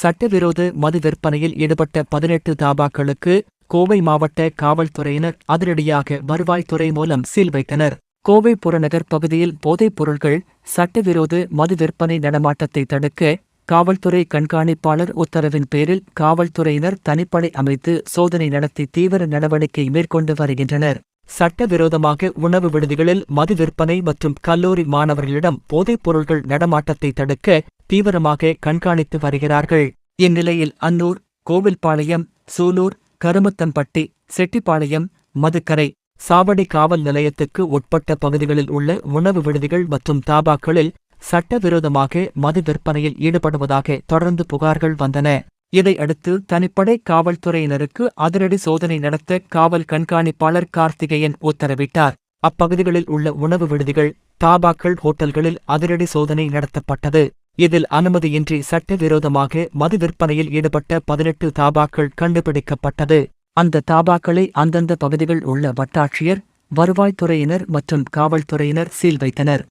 சட்டவிரோத மது விற்பனையில் ஈடுபட்ட பதினெட்டு தாபாக்களுக்கு கோவை மாவட்ட காவல்துறையினர் அதிரடியாக வருவாய்த்துறை மூலம் சீல் வைத்தனர். கோவை புறநகர் பகுதியில் போதைப் பொருட்கள் சட்டவிரோத மது விற்பனை நடமாட்டத்தை தடுக்க காவல்துறை கண்காணிப்பாளர் உத்தரவின் பேரில் காவல்துறையினர் தனிப்படை அமைத்து சோதனை நடத்தி தீவிர நடவடிக்கை மேற்கொண்டு வருகின்றனர். சட்டவிரோதமாக உணவு விடுதிகளில் மது விற்பனை மற்றும் கல்லூரி மாணவர்களிடம் போதைப் பொருட்கள் நடமாட்டத்தை தடுக்க தீவிரமாக கண்காணித்து வருகிறார்கள். இந்நிலையில் அன்னூர் கோவில்பாளையம் சூலூர் கருமத்தம்பட்டி செட்டிப்பாளையம் மதுக்கரை சாவடி காவல் நிலையத்துக்கு உட்பட்ட பகுதிகளில் உள்ள உணவு விடுதிகள் மற்றும் தாபாக்களில் சட்டவிரோதமாக மது விற்பனையில் ஈடுபடுவதாக தொடர்ந்து புகார்கள் வந்தன. இதையடுத்து தனிப்படை காவல்துறையினருக்கு அதிரடி சோதனை நடத்த காவல் கண்காணிப்பாளர் கார்த்திகேயன் உத்தரவிட்டார். அப்பகுதிகளில் உள்ள உணவு விடுதிகள் தாபாக்கள் ஹோட்டல்களில் அதிரடி சோதனை நடத்தப்பட்டது. இதில் அனுமதியின்றி சட்டவிரோதமாக மது விற்பனையில் ஈடுபட்ட பதினெட்டு தாபாக்கள் கண்டுபிடிக்கப்பட்டது. அந்த தாபாக்களை அந்தந்த பகுதிகள் உள்ள வட்டாட்சியர் வருவாய்த்துறையினர் மற்றும் காவல்துறையினர் சீல் வைத்தனர்.